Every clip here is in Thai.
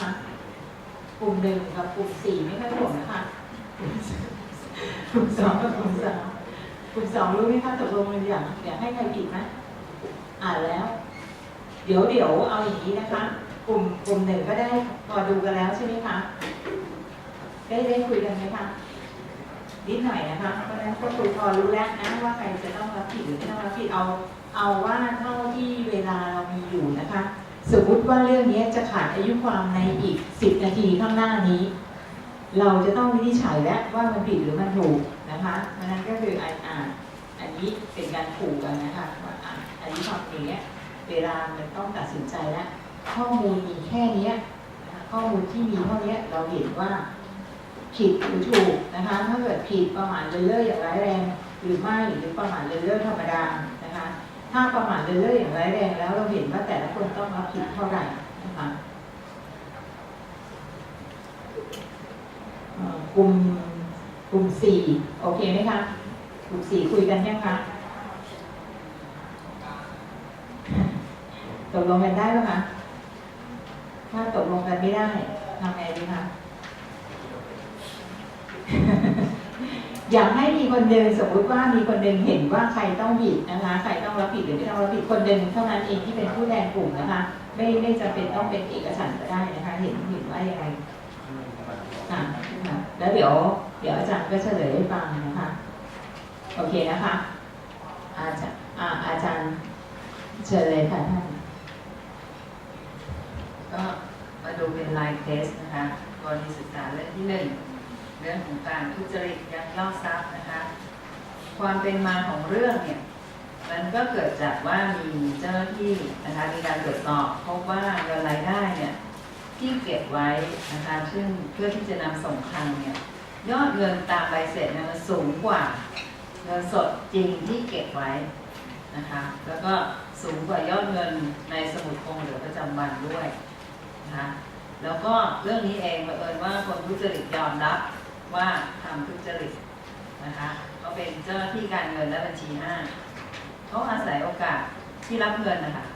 คะกลุ่มหนึ่งกับกลุ่มสี่ไม่ค่อยห่วงนะคะกลุ่มสองกับกลุ่มสามกลุ่มสองรู้ไหมคะตกลงกันอย่างอยากให้ใครผิดไหมอ่านแล้ว เดี๋ยวเดี๋ยวเอาอย่างนี้นะคะ กลุ่มกลุ่มหนึ่งก็ได้พอดูกันแล้วใช่ไหมคะได้ได้คุยกันไหมคะนิดหน่อยนะคะ เพราะฉะนั้นก็คุยพอรู้แล้วนะว่าใครจะต้องรับผิดหรือไม่ต้องรับผิดเอา เอาว่าเท่าที่เวลาเรามีอยู่นะคะ สมมติว่าเรื่องนี้จะขาดอายุความในอีก10นาทีข้างหน้านี้ เราจะต้องวินิจฉัยแล้วว่ามันผิดหรือมันถูกนะคะเพราะนั้นก็คืออ่านอ่านอันนี้เป็นการขู่กันนะคะว่าอ่านอายุความเงี้ยเวลามันต้องตัดสินใจแล้วข้อมูลมีแค่นี้นะคะข้อมูลที่มีเท่านี้เราเห็นว่าผิดหรือถูกนะคะถ้าเกิดผิดประมาทเลินเล่ออย่างร้ายแรง หรือไม่หรือประมาทเลินเล่อธรรมดา ถ้าประมาทเลินเล่ออย่างร้ายแรงแล้วเราเห็นว่าแต่ละคนต้องรับผิดเท่าไหร่นะคะกลุ่มกลุ่มสี่โอเคไหมคะกลุ่มสี่คุยกันยังคะตกลงกันได้ไหมคะถ้าตกลงกันไม่ได้ทำไงดีคะ อยากให้มีคนเดินสมมติว่ามีคนเดินเห็นว่าใครต้องผิดนะคะ ใครต้องรับผิดหรือไม่ต้องรับผิดคนเดินเท่านั้นเองที่เป็นผู้แทนกลุ่มนะคะ ไม่ไม่จำเป็นต้องเป็นเอกฉันท์ก็ได้นะคะ เห็นเห็นว่ายังไงค่ะแล้วเดี๋ยว เดี๋ยวอาจารย์ก็เฉลยให้ฟังนะคะ โอเคนะคะ อาจารย์อาจารย์เชิญเลยค่ะท่านก็มาดูเป็นไลน์เทสนะคะกรณีศึกษาเรื่องที่หนึ่ง เรื่องของการทุจริตยักยอกทรัพย์นะคะ ความเป็นมาของเรื่องเนี่ยมันก็เกิดจากว่ามีเจ้าหน้าที่นะคะมีการตรวจสอบพบว่าเงินรายได้เนี่ยที่เก็บไว้นะคะซึ่งเพื่อที่จะนำส่งคลังเนี่ยยอดเงินตามใบเสร็จเนี่ยมันสูงกว่าเงินสดจริงที่เก็บไว้นะคะแล้วก็สูงกว่ายอดเงินในสมุดคงเหลือประจำวันด้วยนะคะแล้วก็เรื่องนี้เองบังเอิญว่าคนทุจริตยอมรับ ว่าทำทุจริตนะคะเขาเป็นเจ้าหน้าที่การเงินและบัญชีห้าเขาอาศัยโอกาสที่รับเงินนะคะ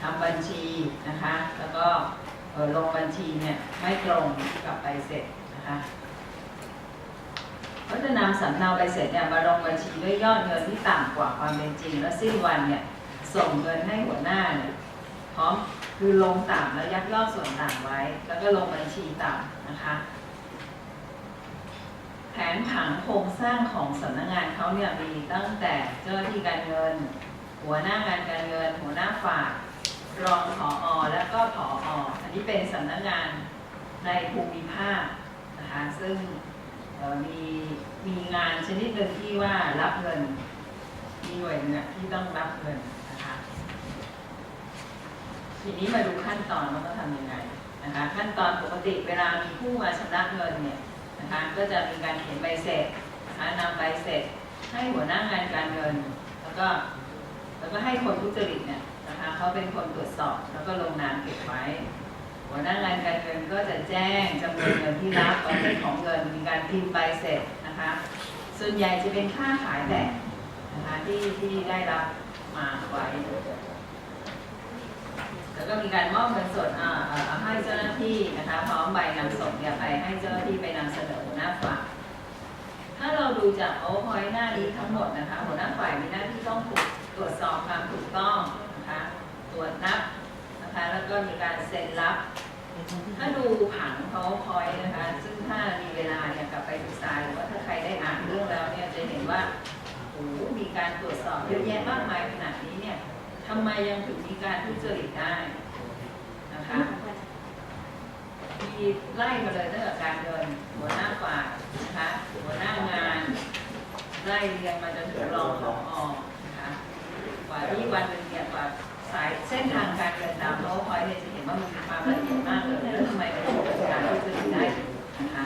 ทำบัญชีนะคะ แล้วก็ลงบัญชีเนี่ยไม่ตรงกับใบเสร็จนะคะเขาจะนำสำเนาใบเสร็จเนี่ยมาลงบัญชีด้วยยอดเงินที่ต่ำกว่าความเป็นจริง และสิ้นวันเนี่ยส่งเงินให้หัวหน้าเนี่ยพร้อมคือลงต่ำแล้วยักยอกส่วนต่างไว้ แล้วก็ลงบัญชีต่ำนะคะ แผนผังโครงสร้างของสำนักงานเขาเนี่ยมีตั้งแต่เจ้าหน้าที่การเงิน หัวหน้างานการเงิน หัวหน้าฝ่ายรองผออและก็ผอออันนี้เป็นสำนักงานในภูมิภาคนะคะซึ่งมีมีงานชนิดหนึ่งที่ว่ารับเงินมีหน่วยเนี่ยที่ต้องรับเงินนะคะทีนี้มาดูขั้นตอนว่าเขาทำยังไงนะคะขั้นตอนปกติเวลามีผู้มาชำระเงินเนี่ย นะคะก็จะมีการเขียนใบเสร็จนะคะนำใบเสร็จให้หัวหน้างานการเงิน แล้วก็แล้วก็ให้คนทุจริตเนี่ยนะคะเขาเป็นคนตรวจสอบแล้วก็ลงนามเก็บไว้ หัวหน้างานการเงินก็จะแจ้งจำนวนเงินที่รับประเภทของเงินมีการพิมพ์ใบเสร็จนะคะส่วนใหญ่จะเป็นค่าขายแบบนะคะที่ที่ได้รับมาไว้ แล้วก็มีการมอบเงินสดเอ่อให้เจ้าหน้าที่นะคะพร้อมใบนำส่งเนี่ยไปให้เจ้าหน้าที่ไปนำเสนอหัวหน้าฝ่ายถ้าเราดูจากโอ้พอยหน้านี้ทั้งหมดนะคะหัวหน้าฝ่ายมีหน้าที่ต้องตรวจสอบความถูกต้องนะคะตรวจนับนะคะแล้วก็มีการเซ็นรับ ถ้าดูผัง PowerPoint นะคะซึ่งถ้ามีเวลาเนี่ยกลับไปศึกษาหรือว่าถ้าใครได้อ่านเรื่องแล้วเนี่ยจะเห็นว่าโอ้มีการตรวจสอบเยอะแยะมากมายขนาดนี้เนี่ย ทำไมยังถึงมีการทุจริตได้นะคะมีไล่มาเลยตั้งแต่การเดินหัวหน้าฝ่ายนะคะหัวหน้างาน ไล่เรียงมาจนถึงรองผอนะคะกว่าที่วันหนึ่งเนี่ยกว่าสายเส้นทางการเดินตามโลคอยเนี่ยจะเห็นว่ามันมีความละเอียดมากเลยแล้วทำไมมันถึงเกิดการทุจริตได้นะคะ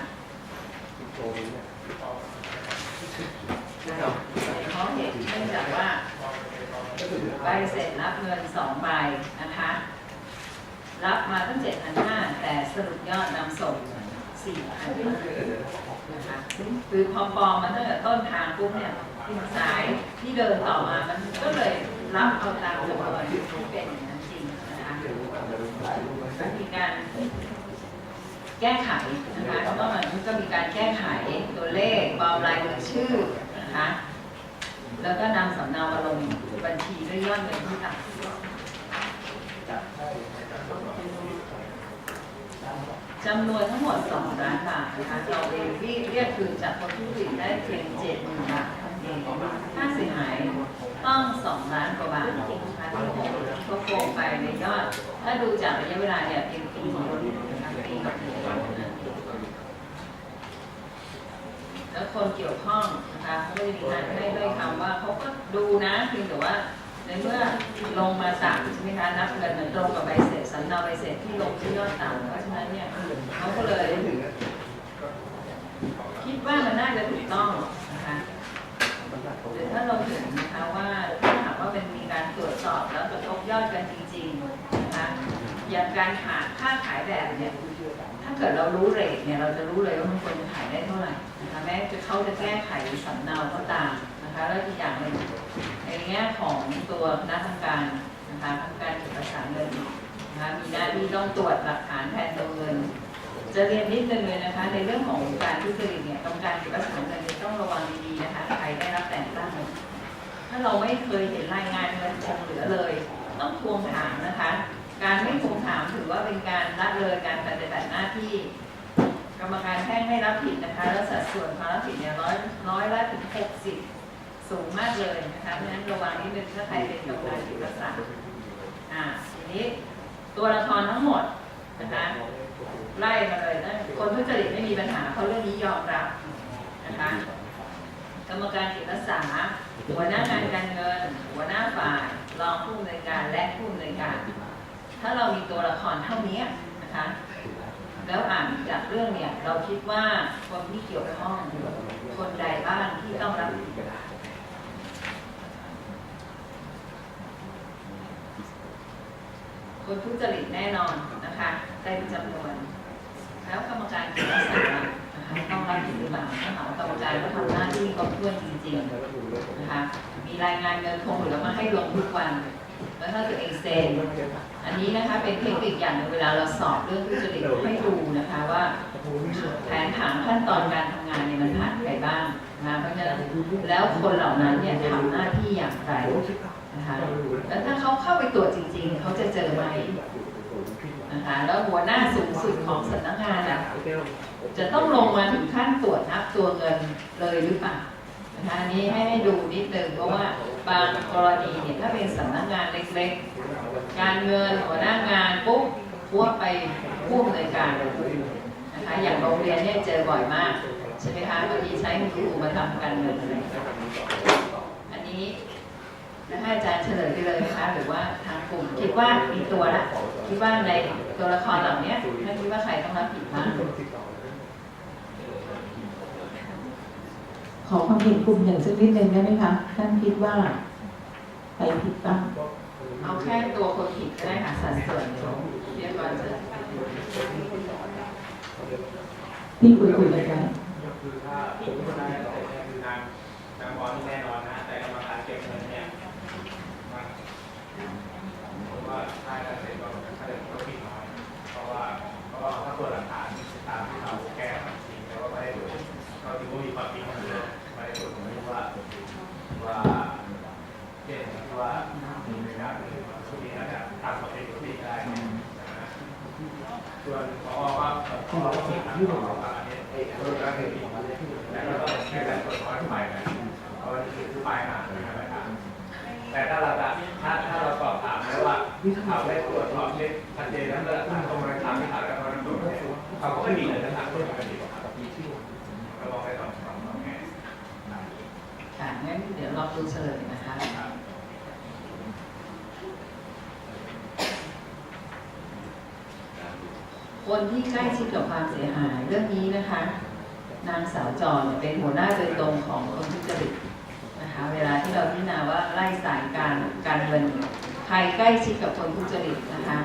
เพราะเหตุเนื่องจากว่าใบเสร็จรับเงินสองใบนะคะ รับมาตั้งเจ็ดพันห้าแต่สรุปยอดนำส่งสี่พันนะคะคื อพอปลอมมาตั้งแต่ต้นทางปุ๊บเนี่ยสายที่เดินต่อมามันก็เลยรับเอาตามจำนวนที่เป็นอย่างนั้นจริงนะคะมีการแก้ไขนะคะแล้วก็มันก็มีการแก้ไขตัวเลขปลอมลายมือชื่อนะคะแล้วก็นำสำเนามาลงบัญชีด้วยยอดเงินที่ต่ำ จำนวนทั้งหมด 2 ล้านบาทนะคะ เราเองที่เรียกคืนจากคนทุจริตได้เพียง7 0 0 0 0บาทเท่นั้นเองค่าเสียหายต้อง 2 ล้านกว่าบาทนะคะที่ผมก็โกงไปในยอด ถ้าดูจากระยะเวลาเนี่ยเพียงปีเดียวนะคะปีกับเดือนแล้วคนเกี่ยวข้องนะคะเขาก็จะมีการให้ด้วยคำว่าเขาก็ดูนะเพียงแต่ว่า ในเมื่อลงมาต่ำใช่ไหมคะนับเงินมันตรงกับใบเสร็จสำเนาใบเสร็จที่ลงที่ยอดต่ำเพราะฉะนั้นเนี่ยเขาก็เลยคิดว่ามันน่าจะถูกต้องนะคะหรือถ้าเราเห็นนะคะว่าถ้าหากว่าเป็นมีการตรวจสอบแล้วกระทบยอดกันจริงๆนะคะอย่างการขายค่าขายแบบเนี่ยถ้าเกิดเรารู้เรทเนี่ยเราจะรู้เลยว่ามันควรจะขายได้เท่าไหร่นะคะแม้จะเขาจะแก้ไขสำเนาก็ตาม นะคะแล้วอีกอย่างหนึ่งในแง่ของตัวคณะทำการนะคะทำการเก็บรักษาเงินนะคะมีหน้าที่ต้องตรวจหลักฐานแทนตัวเงิน จะเรียนนิดนึงเลยนะคะ ในเรื่องของการทุจริตเนี่ยกรรมการเก็บรักษาเงินต้องระวังดีๆนะคะใครได้รับแต่งตั้งถ้าเราไม่เคยเห็นรายงานเงินคงเหลือเลย ต้องทวงถามนะคะ การไม่ทวงถามถือว่าเป็นการละเลยการปฏิบัติหน้าที่กรรมการแพ่งไม่รับผิดนะคะ แล้วสัดส่วนความรับผิดเนี่ยร้อยร้อยละถึงหกสิบ สูงมากเลยนะคะเพราะฉะนั้นระวังนิดนึงถ้าใครเป็นกรรมการเก็บรักษาอ่าทีนี้ตัวละครทั้งหมดนะคะไล่มาเลยนะคนทุจริตไม่มีปัญหาเพราเรื่องนี้ยอมรับนะคะกรรมการเก็บรักษาหัวหน้างานการเงิน หัวหน้าฝ่ายรองผู้อำนวยการและผู้อำนวยการ ถ้าเรามีตัวละครเท่านี้นะคะแล้วอ่านจากเรื่องเนี่ยเราคิดว่าคนที่เกี่ยวข้องคนใดบ้างที่ต้องรับผิด คนทุจริตแน่นอนนะคะได้เต็มจำนวน แล้วกรรมการเก็บรักษานะคะต้องรับผิดหรือเปล่าถ้าหากว่ากรรมการก็ทำหน้าที่ครบถ้วนจริงๆนะคะมีรายงานเงินคงเหลือมาให้ลงทุกวัน แล้วถ้าตัวเองเซ็นอันนี้นะคะเป็นเทคนิคอย่างหนึ่งเวลาเราสอบเรื่องทุจริตให้ดูนะคะว่าแผนผังขั้นตอนการทำงานเนี่ยมันผ่านไปบ้างนะเพราะฉะนั้นแล้วคนเหล่านั้นเนี่ยทำหน้าที่อย่างไร นะคะแล้วถ้าเขาเข้าไปตรวจจริง ๆ เขาจะเจอไหมนะคะแล้วหัวหน้าสูงสุดของสำนักงานอะจะต้องลงมาถึงขั้นตรวจนับตัวเงินเลยหรือเปล่านะคะนี้ให้ให้ดูนิดนึงเพราะว่าบางกรณีเนี่ยถ้าเป็นสำนักงานเล็กๆ การเงินหัวหน้างานปุ๊บพวกไปผู้อำนการนะคะอย่างโรงเรียนเนี่ยเจอบ่อยมากใช่ไหมคะบางทีใช้คุณครูมาทำการเงินอะไรอันนี้ แล้วให้อาจารย์เฉลยไปเลยนะคะหรือว่าทางกลุ่มคิดว่ามีตัวละคิดว่าในตัวละครเหล่านี้ท่านคิดว่าใครต้องรับผิดบ้างขอความเห็นกลุ่มหนึ่งสักนิดนึงได้ไหมคะท่านคิดว่าใครผิดบ้างเอาแค่ตัวคนผิดก็ได้ค่ะสัดส่วนเดี๋ยวเรียกก่อนจะที่คุยคุยกันไว้ คือถ้าผมก็ได้แต่เนี่ยคือนางนางบอลที่แน่นอนนะ แต่กรรมการเก็บเงินเนี่ยมันผมว่าถ้าจะเสร็จก็ถ้าเด็กก็ผิดน้อย เพราะว่าเพราะว่าถ้าตรวจหลักฐานตามที่เราแก้มันจริงแต่ว่าไม่ได้ตรวจก็ถือว่ามีความผิดมันเยอะไม่ได้ตรวจผมไม่รู้ว่าว่าเช่นที่ว่ามีในการช่วงนี้อาจจะตามปกติปกติได้นะ ส่วนพอว่าพอว่าผิดที่ผมบอกอันเนี้แต่ก็ต้องแค่การตรวจค้นไปนะเพราะว่านี่คือปลายทางนะครับแต่ถ้าเราจะถ้าถ้าเราสอบถามแล้วว่าเขาได้ตรวจสอบเช็คชัดเจนแล้วเราตั้งตรงมาถามที่ถามแล้วเขาตรวจเขาก็ไม่มีเลยนะครับต้นปกติครับเราลองไปสอบสอบไงค่ะงั้นเดี๋ยวลองดูเฉลยนะ คนที่ใกล้ชิดกับความเสียหายเรื่องนี้นะคะ นางสาวจรเนี่ยเป็นหัวหน้าโดยตรงของคนทุจริตนะคะ เวลาที่เราพิจารณาว่าไล่สายการการเงินใครใกล้ชิดกับคนทุจริตนะคะ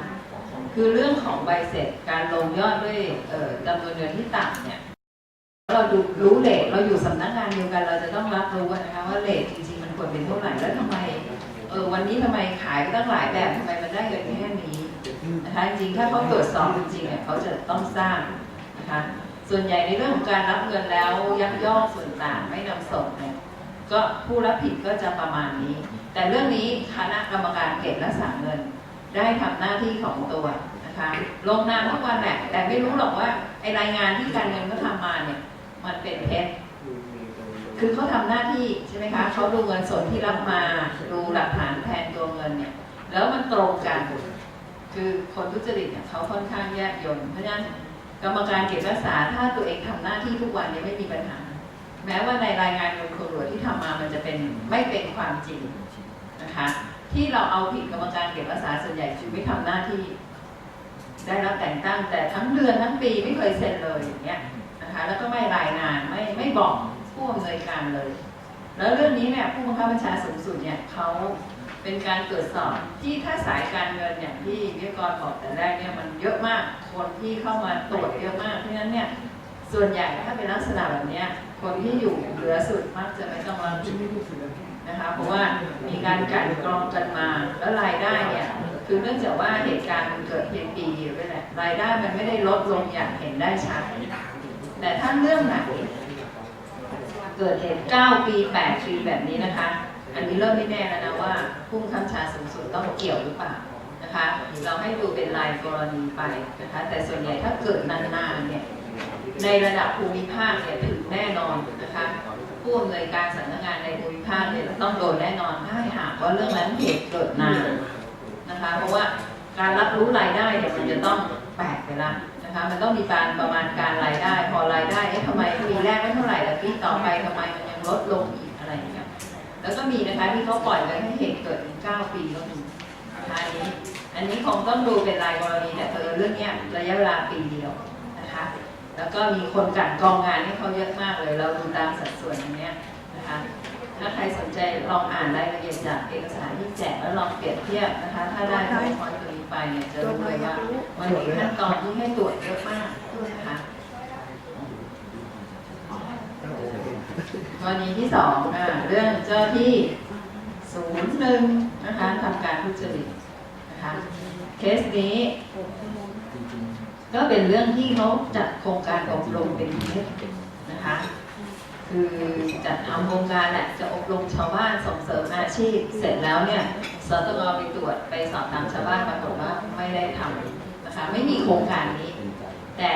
คือเรื่องของใบเสร็จการลงยอดด้วยจำนวนเงินที่ต่ำเนี่ยเราดูรู้เลทเราอยู่สำนักงานเดียวกันเราจะต้องรับรู้นะคะว่าเลทจริงๆมันควรเป็นเท่าไหร่แล้วทำไมเออวันนี้ทำไมขายไปตั้งหลายแบบทำไมมันได้เงินแค่นี้ นะคะจริงถ้าเขาตรวจสอบจริงๆเนี่ยเขาจะต้องทราบนะคะส่วนใหญ่ในเรื่องของการรับเงินแล้วยักยอกส่วนต่างไม่นำส่งเนี่ยก็ผู้รับผิดก็จะประมาณนี้ แต่เรื่องนี้คณะกรรมการเก็บรักษาเงิน ได้ทำหน้าที่ของตัวนะคะลงนามทุกวันแหละแต่ไม่รู้หรอกว่าไอรายงานที่การเงินเขาทำมาเนี่ยมันเป็นเท็จคือเขาทำหน้าที่ใช่ไหมคะเขาดูเงินสดที่รับมาดูหลักฐานแทนตัวเงินเนี่ยแล้วมันตรงกัน คือคนทุจริตเนี่ยเขาค่อนข้างแยบยลเพราะฉะนั้นกรรมการเก็บรักษาถ้าตัวเองทำหน้าที่ทุกวันเนี่ยไม่มีปัญหา แม้ว่าในรายงานเงินครัวหลวงที่ทำมามันจะเป็นไม่เป็นความจริงนะคะ ที่เราเอาผิดกรรมการเก็บรักษาส่วนใหญ่คือไม่ทำหน้าที่ ได้รับแต่งตั้งแต่ทั้งเดือนทั้งปีไม่เคยเซ็นเลยอย่างเงี้ยนะคะ แล้วก็ไม่รายงานไม่ไม่บอกผู้อำนวยการเลย แล้วเรื่องนี้เนี่ยผู้บังคับบัญชาสูงสุดเนี่ยเขา เป็นการตรวจสอบที่ถ้าสายการเงินอย่างที่วิทยกรบอกแต่แรกเนี่ยมันเยอะมาก คนที่เข้ามาตรวจเยอะมากเพราะฉะนั้นเนี่ยส่วนใหญ่ถ้าเป็นลักษณะแบบนี้คนที่อยู่เหนือสุดมักจะไม่ต้องรับผิดนะคะเพราะว่ามีการกันกรองกันมาแล้วรายได้เนี่ยคือเนื่องจากว่าเหตุการณ์มันเกิดเพียงปีเดียวด้วยแหละรายได้มันไม่ได้ลดลงอย่างเห็นได้ชัดแต่ถ้าเรื่องไหนเกิดเหตุ9ปี 8 ปีแบบนี้นะคะ อันนี้เริ่มไม่แน่แล้วนะว่าผู้บังคับบัญชาสูงสุดต้องเกี่ยวหรือเปล่านะคะเราให้ดูเป็นรายกรณีไปนะคะแต่ส่วนใหญ่ถ้าเกิดนานๆเนี่ยในระดับภูมิภาคเนี่ยถึงแน่นอนนะคะผู้อำนวยการสำนักงานในภูมิภาคเนี่ยต้องโดนแน่นอนถ้าหากว่าเรื่องนั้นเหตุเกิดนานนะคะ เพราะว่าการรับรู้รายได้เนี่ยมันจะต้องแปลกไปละนะคะมันต้องมีการประมาณการรายได้ พอรายได้เอ๊ะทำไมปีแรกไม่เท่าไหร่แต่ปีต่อไปทำไมมันยังลดลงอี แล้วก็มีนะคะที่เขาปล่อยไว้ให้เหตุเกิดถึง9ปีก็มีนะคะอันนี้ อันนี้คงต้องดูเป็นรายกรณีแต่เออเรื่องเนี้ยระยะเวลาปีเดียวนะคะ แล้วก็มีคนกลันกรองงานให้เขาเยอะมากเลย เราดูตามสัดส่วนอย่างเนี้ยนะคะถ้าใครสนใจลองอ่านรายละเอียดจากเอกสารที่แจกแล้วลองเปรียบเทียบนะคะ ถ้าได้ข้อมูลตัวนี้ไปเนี่ยจะรู้เลยว่ามันมีขั้นตอนที่ให้ตรวจเยอะมากนะคะ กรณีที่สองอะเรื่องเจ้าที่ศูนย์หนึ่งนะคะทำการทุจริตนะคะเคสนี้ก็เป็นเรื่องที่เขาจัดโครงการอบรมเป็นเทปนะคะคือจัดทำโครงการแหละจะอบรมชาวบ้านส่งเสริมอาชีพ เสร็จแล้วเนี่ยสตงไปตรวจไปสอบถามชาวบ้านปรากฏว่าไม่ได้ทำนะคะไม่มีโครงการนี้ แต่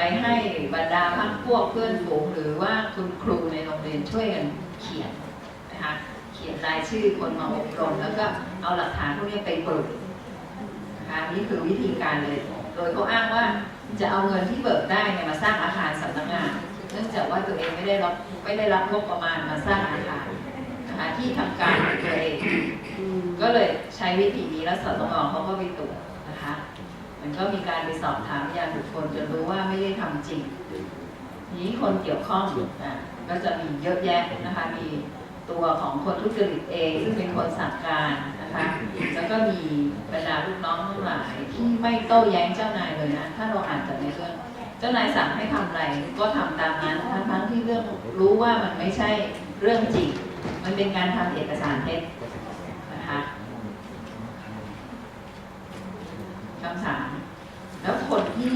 ไปให้บรรดาพักพวกเพื่อนฝูงหรือว่าคุณครูในโรงเรียนช่วยกันเขียนนะคะเขียนรายชื่อคนมาอบรม แล้วก็เอาหลักฐานพวกนี้ไปปลุกนะคะนี่คือวิธีการเลย โดยเขาอ้างว่าจะเอาเงินที่เบิกได้เนี่ยมาสร้างอาคารสำนักงาน เนื่องจากว่าตัวเองไม่ได้รับไม่ได้รับงบประมาณมาสร้างอาคารนะคะที่ทำการของตัวเองก็เลยใช้วิธีนี้แล้วสตงเขาก็ไปตรวจ มันก็มีการไปสอบถามพยานบุคคลจนรู้ว่าไม่ได้ทำจริง นี้คนเกี่ยวข้องอะก็จะมีเยอะแยะนะคะ มีตัวของคนทุจริตเองซึ่งเป็นคนสั่งการนะคะ แล้วก็มีบรรดาลูกน้องทั้งหลายที่ไม่โต้แย้งเจ้านายเลยนะ ถ้าเราอ่านจากในเรื่องเจ้านายสั่งให้ทำอะไรก็ทำตามนั้นทั้งทั้งๆที่เรื่องรู้ว่ามันไม่ใช่เรื่องจริง มันเป็นการทำเอกสารเท็จนะคะ คำถามแล้วคนที่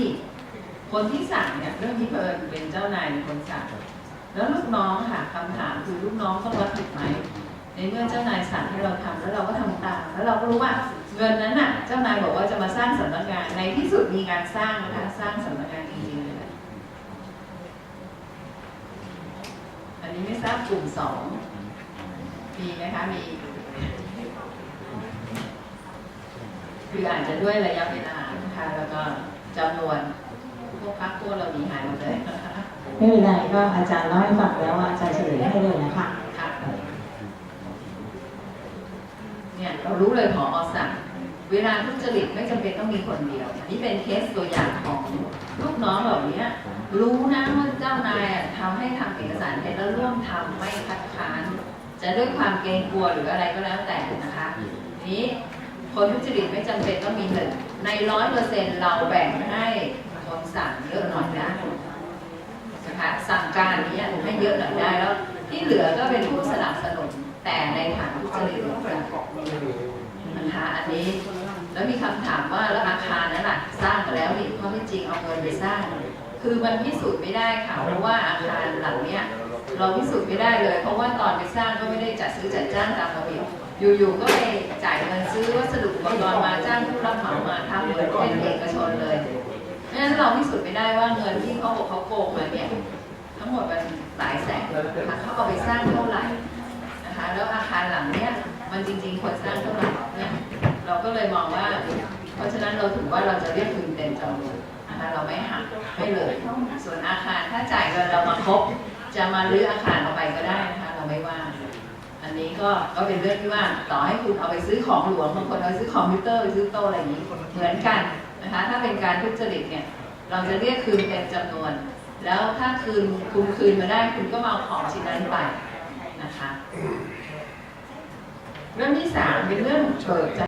คนที่สั่งเนี่ยเรื่องที่เพิญเป็นเจ้านายเป็นคนสั่งแล้วลูกน้องค่ะคำถามคือลูกน้องต้องรับผิดไหมในเมื่อเจ้านายสั่งให้เราทำแล้วเราก็ทำตามแล้วเราก็รู้ว่าเงินนั้นน่ะ เจ้านายบอกว่าจะมาสร้างสำนักงานในที่สุดมีการสร้างนะคะสร้างสำนักงานจริงๆเลยอันนี้ไม่ทราบกลุ่มสองมีไหมคะมี คืออาจจะด้วยระยะเวลานะคะแล้วก็จำนวนพวกพักพวกเราหนีหายหมดเลยนะคะไม่เป็นไรก็อาจารย์เล่าให้ฟังแล้วอาจารย์เฉลยให้เลยนะคะค่ะเนี่ยเรารู้เลยพอสั่งเวลาทุจริตไม่จำเป็นต้องมีคนเดียวอันนี้เป็นเคสตัวอย่างของลูกน้องเหล่านี้รู้นะว่าเจ้านายอะทำให้ทำเอกสารเท็จแล้วร่วมทำไม่คัดค้านจะด้วยความเกรงกลัวหรืออะไรก็แล้วแต่นะคะทีนี้ คนทุจริตไม่จำเป็นต้องมีหนึ่งในร้อยเปอร์เซ็นต์เราแบ่งให้คนสั่งเยอะหน่อยนะนะคะสั่งการนี้ให้เยอะหน่อยได้แล้ว ที่เหลือก็เป็นผู้สนับสนุนแต่ในฐานทุจริตนกันนะคะอันนี้แล้วมีคำถามว่าแล้วอาคารนั้นล่ะสร้างกันแล้วนี่ข้อที่จริงเอาเงินไปสร้าง คือมันพิสูจน์ไม่ได้ค่ะเพราะว่าอาคารหลังเนี้ยเราพิสูจน์ไม่ได้เลย เพราะว่าตอนไปสร้างก็ไม่ได้จัดซื้อจัดจ้างตามระเบียบ อยู่ๆก็ไปจ่ายเงินซื้อวัสดุอุปกรณ์มาจ้างผู้รับเหมามาทำเหมือนเป็นเอกชนเลยเพราะฉะนั้นเราพิสูจน์ไม่ได้ว่าเงินที่เขาบอกเขาโกงมาเนี่ยทั้งหมดมันหลายแสนนะคะเขาเอาไปสร้างเท่าไหร่นะคะแล้วอาคารหลังเนี้ยมันจริงๆควรสร้างเท่าไหร่เนี่ยเราก็เลยมองว่า เพราะฉะนั้นเราถือว่าเราจะเรียกคืนเต็มจำนวนนะคะเราไม่หักให้เลยส่วนอาคารถ้าจ่ายเงินเรามาครบจะมารื้ออาคารเอาไปก็ได้นะคะเราไม่ว่า นนี้ก็ก็เป็นเรื่องที่ว่าต่อให้คุณเอาไปซื้อของหลวงบางคนเอาไปซื้อคอมพิวเตอร์ไปซื้อโต๊ะอะไรอย่างนี้เหมือนกันนะคะถ้าเป็นการทุจริตเนี่ยเราจะเรียกคืนเป็นจำนวน แล้วถ้าคืนคุณคืนมาได้คุณก็มาเอาของชิ้นนั้นไปนะคะ เรื่องที่สามเป็นเรื่องเบิกจ่าก